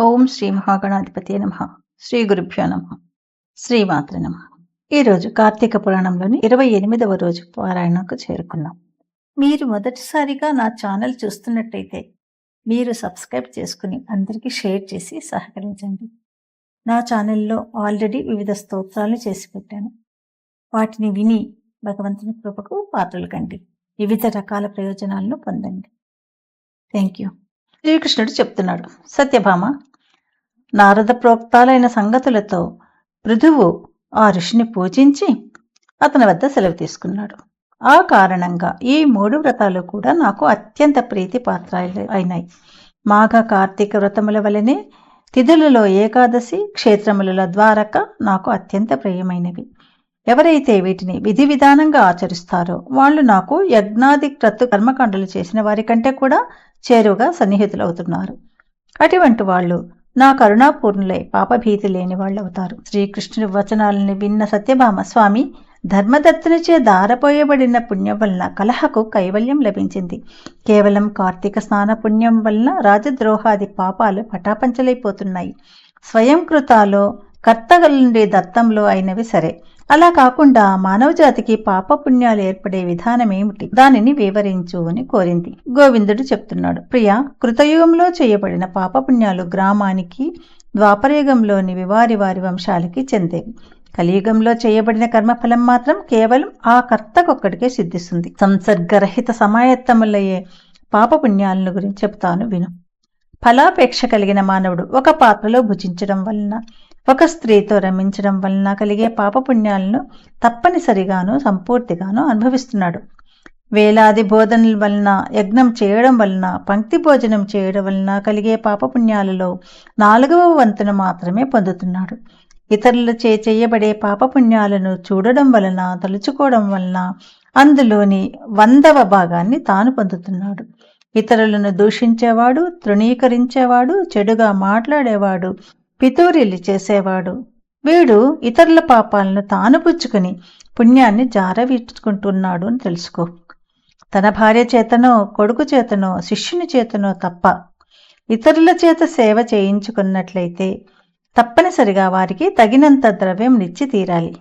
ఓం శ్రీ మహాగణాధిపతి నమ. శ్రీ గురుభ్యో నమ. శ్రీమాత్ర నమ. ఈరోజు కార్తీక పురాణంలోని ఇరవై ఎనిమిదవ రోజు పారాయణకు చేరుకున్నాం. మీరు మొదటిసారిగా నా ఛానల్ చూస్తున్నట్టయితే మీరు సబ్స్క్రైబ్ చేసుకుని అందరికీ షేర్ చేసి సహకరించండి. నా ఛానల్లో ఆల్రెడీ వివిధ స్తోత్రాలు చేసి పెట్టాను. వాటిని విని భగవంతుని కృపకు పాత్రలు కండి. వివిధ రకాల ప్రయోజనాలను పొందండి. Thank you. శ్రీకృష్ణుడు చెప్తున్నాడు సత్యభామ నారద ప్రోక్తాలైన సంగతులతో పృథువు ఆ ఋషిని పూజించి అతని వద్ద సెలవు తీసుకున్నాడు. ఆ కారణంగా ఈ మూడు వ్రతాలు కూడా నాకు అత్యంత ప్రీతి పాత్రలు అయినాయి. మాఘ కార్తీక వ్రతముల వలనే తిథులలో ఏకాదశి క్షేత్రముల ద్వారక నాకు అత్యంత ప్రియమైనవి. ఎవరైతే వీటిని విధి విధానంగా ఆచరిస్తారో వాళ్ళు నాకు యజ్ఞాది క్రతు కర్మకాండలు చేసిన వారి కంటే కూడా చేరువుగా సన్నిహితులవుతున్నారు. అటువంటి వాళ్ళు నా కరుణాపూర్ణులై పాపభీతి లేని వాళ్ళు అవుతారు శ్రీకృష్ణుడి వచనాలని విన్న సత్యభామ స్వామి ధర్మదత్తునిచే దారపోయబడిన పుణ్యం వలన కలహకు కైవల్యం లభించింది. కేవలం కార్తీక స్నాన పుణ్యం వలన రాజద్రోహాది పాపాలు పటాపంచలైపోతున్నాయి. స్వయం కృతాలో కర్తగలుండే దత్తంలో అయినవి సరే. అలా కాకుండా మానవ జాతికి పాపపుణ్యాలు ఏర్పడే విధానం ఏమిటి? దానిని వివరించు అని కోరింది. గోవిందుడు చెప్తున్నాడు ప్రియ కృతయుగంలో చేయబడిన పాపపుణ్యాలు గ్రామానికి ద్వాపరయుగంలోని వారి వారి వంశాలకి చెందేవి కలియుగంలో చేయబడిన కర్మఫలం మాత్రం కేవలం ఆ కర్తకొక్కడికే సిద్ధిస్తుంది. సంసర్గరహిత సమాయత్తములయ్యే పాపపుణ్యాలను గురించి చెప్తాను విను. ఫలాపేక్ష కలిగిన మానవుడు ఒక పాత్రలో భుజించడం వలన ఒక స్త్రీతో రమించడం వలన కలిగే పాపపుణ్యాలను తప్పనిసరిగాను సంపూర్తిగాను అనుభవిస్తున్నాడు. వేలాది బోధనల వలన యజ్ఞం చేయడం వలన పంక్తి భోజనం చేయడం వలన కలిగే పాపపుణ్యాలలో నాలుగవ వంతును మాత్రమే పొందుతున్నాడు. ఇతరులచే చేయబడే పాపపుణ్యాలను చూడడం వలన తలుచుకోవడం వలన అందులోని వందవ భాగాన్ని తాను పొందుతున్నాడు. ఇతరులను దూషించేవాడు తృణీకరించేవాడు చెడుగా మాట్లాడేవాడు పితూరిలు చేసేవాడు. వీడు ఇతరుల పాపాలను తాను పుచ్చుకుని పుణ్యాన్ని జారవిచ్చుకుంటున్నాడు అని తెలుసుకో. తన భార్య చేతనో కొడుకు చేతనో శిష్యుని చేతనో తప్ప ఇతరుల చేత సేవ చేయించుకున్నట్లయితే తప్పనిసరిగా వారికి తగినంత ద్రవ్యం నిచ్చి తీరాలి.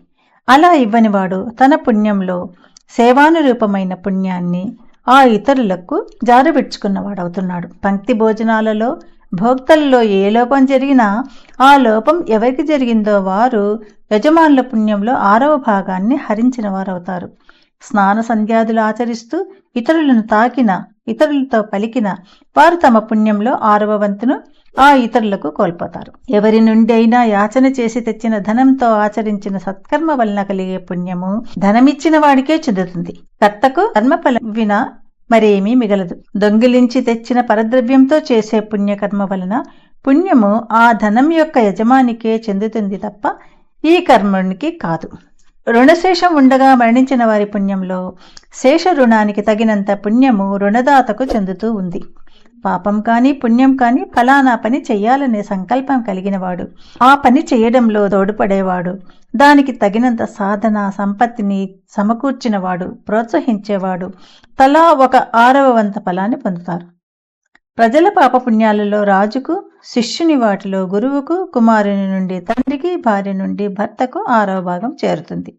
అలా ఇవ్వనివాడు తన పుణ్యంలో సేవానురూపమైన పుణ్యాన్ని ఆ ఇతరులకు జారవిడ్చుకున్నవాడవుతున్నాడు పంక్తి భోజనాలలో భోక్తల్లో ఏ లోపం జరిగినా ఆ లోపం ఎవరికి జరిగిందో వారు యజమానుల పుణ్యంలో ఆరవ భాగాన్ని హరించిన వారవుతారు. స్నాన సంధ్యాదులు ఆచరిస్తూ ఇతరులను తాకిన ఇతరులతో పలికిన వారు తమ పుణ్యంలో ఆరవ వంతును ఆ ఇతరులకు కోల్పోతారు. ఎవరి నుండి అయినా యాచన చేసి తెచ్చిన ధనంతో ఆచరించిన సత్కర్మ వలన కలిగే పుణ్యము ధనమిచ్చిన వాడికే చెందుతుంది. కర్తకు కర్మఫలం వినా మరేమీ మిగలదు. దొంగిలించి తెచ్చిన పరద్రవ్యంతో చేసే పుణ్యకర్మ వలన పుణ్యము ఆ ధనం యొక్క యజమానికే చెందుతుంది తప్ప ఈ కర్మునికి కాదు. రుణశేషం ఉండగా మరణించిన వారి పుణ్యంలో శేష రుణానికి తగినంత పుణ్యము రుణదాతకు చెందుతూ ఉంది. పాపం కానీ పుణ్యం కానీ ఫలానా పని చెయ్యాలనే సంకల్పం కలిగినవాడు. ఆ పని చేయడంలో తోడ్పడేవాడు. దానికి తగినంత సాధన సంపత్తిని సమకూర్చినవాడు ప్రోత్సహించేవాడు. తలా ఒక ఆరవ వంత ఫలాన్ని పొందుతారు. ప్రజల పాపపుణ్యాలలో రాజుకు శిష్యుని వాటిలో గురువుకు కుమారుని నుండి తండ్రికి భార్య నుండి భర్తకు ఆరవ భాగం చేరుతుంది.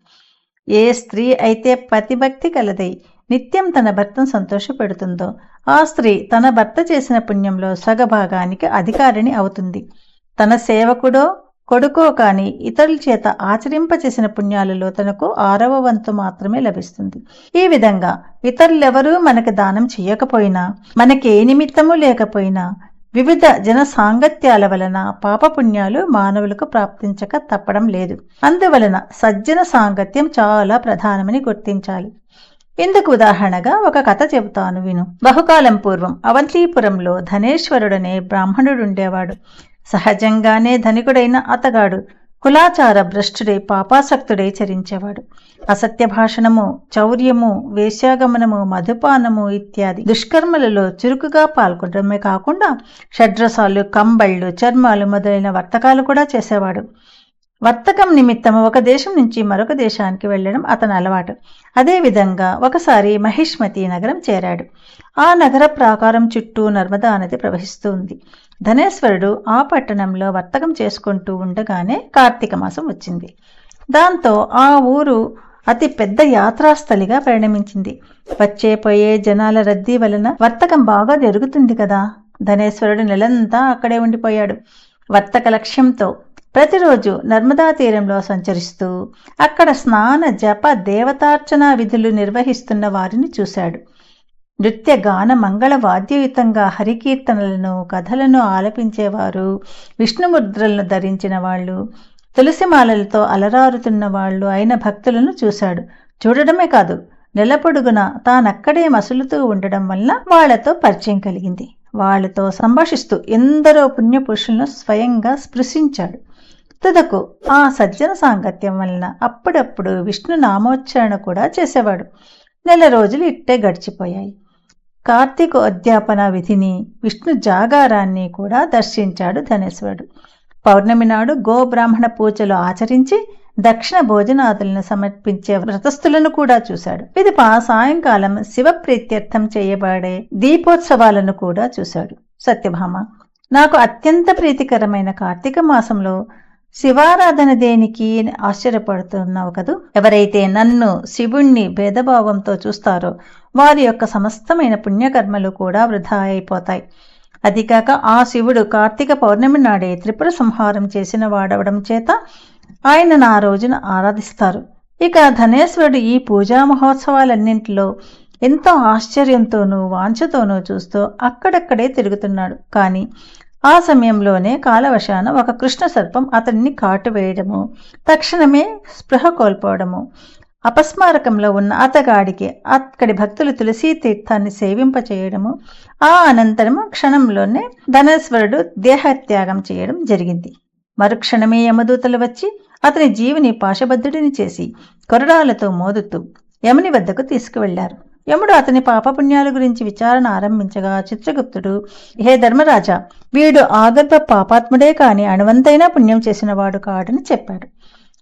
ఏ స్త్రీ అయితే పతిభక్తి కలదై నిత్యం తన భర్తను సంతోషపెడుతుందో ఆ స్త్రీ తన భర్త చేసిన పుణ్యంలో సగభాగానికి అధికారిణి అవుతుంది. తన సేవకుడో కొడుకో కాని ఇతరుల చేత ఆచరింపచేసిన పుణ్యాలలో తనకు ఆరవ వంతు మాత్రమే లభిస్తుంది. ఈ విధంగా ఇతరులెవరూ మనకు దానం చేయకపోయినా మనకి ఏ నిమిత్తము లేకపోయినా వివిధ జన సాంగత్యాల వలన పాపపుణ్యాలు మానవులకు ప్రాప్తించక తప్పడం లేదు. అందువలన సజ్జన సాంగత్యం చాలా ప్రధానమని గుర్తించాలి. ఇందుకు ఉదాహరణగా ఒక కథ చెబుతాను విను. బహుకాలం పూర్వం అవంతీపురంలో ధనేశ్వరుడనే బ్రాహ్మణుడుండేవాడు. సహజంగానే ధనికుడైన అతగాడు కులాచార భ్రష్టుడై పాపాసక్తుడై చరించేవాడు. అసత్య భాషణము చౌర్యము వేశ్యాగమనము మధుపానము ఇత్యాది దుష్కర్మలలో చురుకుగా పాల్గొనడమే కాకుండా షడ్రసాలు కంబళ్ళు చర్మాలు మొదలైన వర్తకాలు కూడా చేసేవాడు. వర్తకం నిమిత్తం ఒక దేశం నుంచి మరొక దేశానికి వెళ్ళడం అతని అలవాటు. అదేవిధంగా ఒకసారి మహిష్మతి నగరం చేరాడు. ఆ నగర ప్రాకారం చుట్టూ నర్మదా నది ప్రవహిస్తూ ఉంది ధనేశ్వరుడు ఆ పట్టణంలో వర్తకం చేసుకుంటూ ఉండగానే కార్తీక మాసం వచ్చింది. దాంతో ఆ ఊరు అతి పెద్ద యాత్రాస్థలిగా పరిణమించింది. వచ్చే పోయే జనాల రద్దీ వలన వర్తకం బాగా జరుగుతుంది కదా? ధనేశ్వరుడు నెలంతా అక్కడే ఉండిపోయాడు. వర్తక లక్ష్యంతో ప్రతిరోజు నర్మదా తీరంలో సంచరిస్తూ అక్కడ స్నాన జప దేవతార్చన విధులు నిర్వహిస్తున్న వారిని చూశాడు. నృత్య గాన మంగళ వాద్యయుతంగా హరికీర్తనలను కథలను ఆలపించేవారు విష్ణుముద్రలను ధరించిన వాళ్ళు తులసిమాలలతో అలరారుతున్న వాళ్ళు అయిన భక్తులను చూశాడు. చూడడమే కాదు నెలపొడుగున తానక్కడే మసులుతూ ఉండడం వల్ల వాళ్ళతో పరిచయం కలిగింది. వాళ్ళతో సంభాషిస్తూ ఎందరో పుణ్యపురుషులను స్వయంగా స్పృశించాడు. తుదకు ఆ సజ్జన సాంగత్యం వలన అప్పుడప్పుడు విష్ణు నామోచ్చారణ కూడా చేసేవాడు. నెల రోజులు ఇట్టే గడిచిపోయాయి. కార్తీక అధ్యాపన విధిని విష్ణు జాగారాన్ని కూడా దర్శించాడు ధనేశ్వరుడు. పౌర్ణమి నాడు గోబ్రాహ్మణ పూజలు ఆచరించి దక్షిణ భోజనాదులను సమర్పించే వ్రతస్థులను కూడా చూశాడు. పిదప సాయంకాలం శివ ప్రీత్యర్థం చేయబడే దీపోత్సవాలను కూడా చూశాడు. సత్యభామ నాకు అత్యంత ప్రీతికరమైన కార్తీక మాసంలో శివారాధన దేనికి ఆశ్చర్యపడుతున్నావు కదూ? ఎవరైతే నన్ను శివుణ్ణి భేదభావంతో చూస్తారో వారి యొక్క సమస్తమైన పుణ్యకర్మలు కూడా వృధా అయిపోతాయి. అదికాక ఆ శివుడు కార్తీక పౌర్ణమి నాడే త్రిపుర సంహారం చేసిన వాడవడం చేత ఆయన నా రోజున ఆరాధిస్తారు. ఇక ధనేశ్వరుడు ఈ పూజా మహోత్సవాలన్నింటిలో ఎంతో ఆశ్చర్యంతోనూ వాంఛతోనూ చూస్తూ అక్కడక్కడే తిరుగుతున్నాడు. కానీ ఆ సమయంలోనే కాలవశాన ఒక కృష్ణ సర్పం అతడిని కాటు వేయడము తక్షణమే స్పృహ కోల్పోవడము. అపస్మారకంలో ఉన్న అతగాడికి అక్కడి భక్తులు తులసీ తీర్థాన్ని సేవింపచేయడము. ఆ అనంతరము క్షణంలోనే ధనేశ్వరుడు దేహత్యాగం చేయడం జరిగింది. మరుక్షణమే యమదూతలు వచ్చి అతని జీవిని పాశబద్ధుడిని చేసి కొరడాలతో మోదుతూ యముని వద్దకు తీసుకువెళ్ళారు యముడు అతని పాపపుణ్యాల గురించి విచారణ ఆరంభించగా చిత్రగుప్తుడు హే ధర్మరాజా వీడు ఆగర్భ పాపాత్ముడే కాని అణువంతైనా పుణ్యం చేసినవాడు కాడని చెప్పాడు.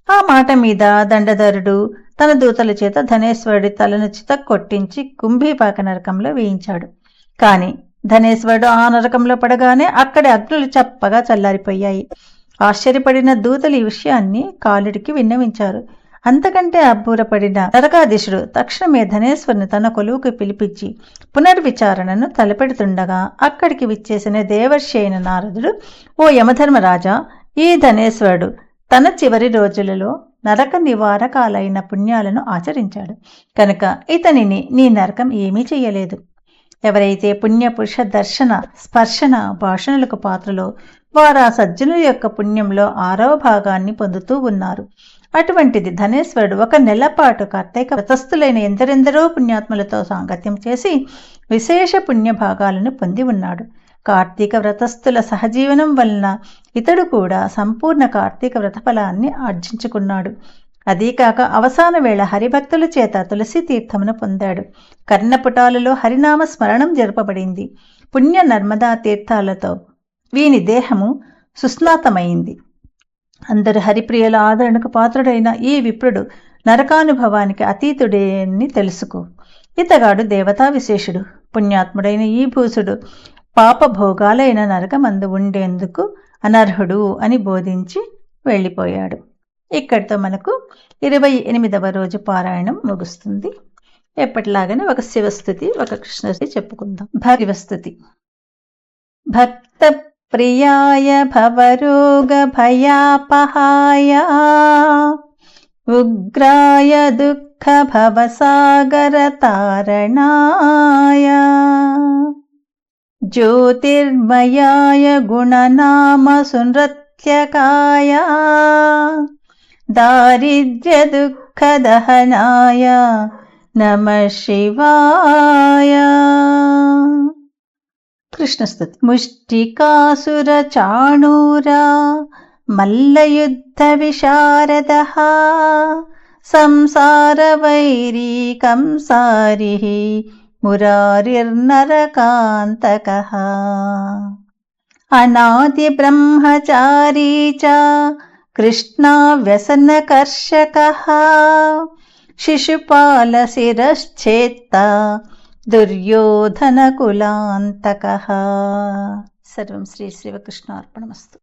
ఆ మాట మీద దండధరుడు తన దూతల చేత ధనేశ్వరుడి తలను చిత కొట్టించి కుంభీపాక నరకంలో వేయించాడు. కాని ధనేశ్వరుడు ఆ నరకంలో పడగానే అక్కడి అగ్నులు చప్పగా చల్లారిపోయాయి. ఆశ్చర్యపడిన దూతలు ఈ విషయాన్ని కాలుడికి విన్నవించారు. అంతకంటే అబ్బూరపడిన నరకాధీశుడు తక్షణమే ధనేశ్వరుని తన కొలువుకు పిలిపించి పునర్విచారణను తలపెడుతుండగా అక్కడికి విచ్చేసిన దేవర్షి అయిన నారదుడు ఓ యమధర్మరాజా ఈ ధనేశ్వరుడు తన చివరి రోజులలో నరక నివారకాలైన పుణ్యాలను ఆచరించాడు. కనుక ఇతనిని నీ నరకం ఏమీ చెయ్యలేదు. ఎవరైతే పుణ్యపురుష దర్శన స్పర్శన భాషణలకు పాత్రలో వారు ఆ సజ్జనుల యొక్క పుణ్యంలో ఆరవ భాగాన్ని పొందుతూ ఉన్నారు. అటువంటిది ధనేశ్వరుడు ఒక నెల పాటు కార్తీక వ్రతస్థులైన ఎందరెందరో పుణ్యాత్ములతో సాంగత్యం చేసి విశేష పుణ్య భాగాలను పొంది ఉన్నాడు. కార్తీక వ్రతస్థుల సహజీవనం వలన ఇతడు కూడా సంపూర్ణ కార్తీక వ్రతఫలాన్ని ఆర్జించుకున్నాడు. అదీకాక అవసాన వేళ హరిభక్తుల చేత తులసి తీర్థమును పొందాడు. కర్ణపుటాలలో హరినామ స్మరణం జరపబడింది. పుణ్య నర్మదా తీర్థాలతో వీని దేహము సుస్నాతమైంది. అందరి హరిప్రియల ఆదరణకు పాత్రుడైన ఈ విప్రుడు నరకానుభవానికి అతీతుడేని తెలుసుకో. ఇతగాడు దేవతా విశేషుడు పుణ్యాత్ముడైన ఈ భూసుడు పాపభోగాలైన నరకమందు ఉండేందుకు అనర్హుడు అని బోధించి వెళ్ళిపోయాడు. ఇక్కడితో మనకు ఇరవై ఎనిమిదవ రోజు పారాయణం ముగుస్తుంది. ఎప్పటిలాగానే ఒక శివస్థుతి ఒక కృష్ణస్థుతి చెప్పుకుందాం. భగవస్థుతి. భక్త प्रियाय भवरोगभयापहाय। उग्राय दुःखभवसागरतारणाय। ज्योतिर्मयाय गुणनामसुनृत्यकाय दारिद्र्यदुःखदहनाय नमः शिवाय। కృష్ణస్థుతి. ముష్టికాసుర చాణూరా మల్లయుద్ధ విశారద సంసార వైరీ కంసారి మురారిర్నరకాంతక. అనాది బ్రహ్మచారీ చ కృష్ణా వ్యసనకర్షక శిశుపాలశిరశ్చేత్త దుర్యోధనకులాంతక సర్వం శ్రీ శ్రీవకృష్ణ అర్పణమస్తు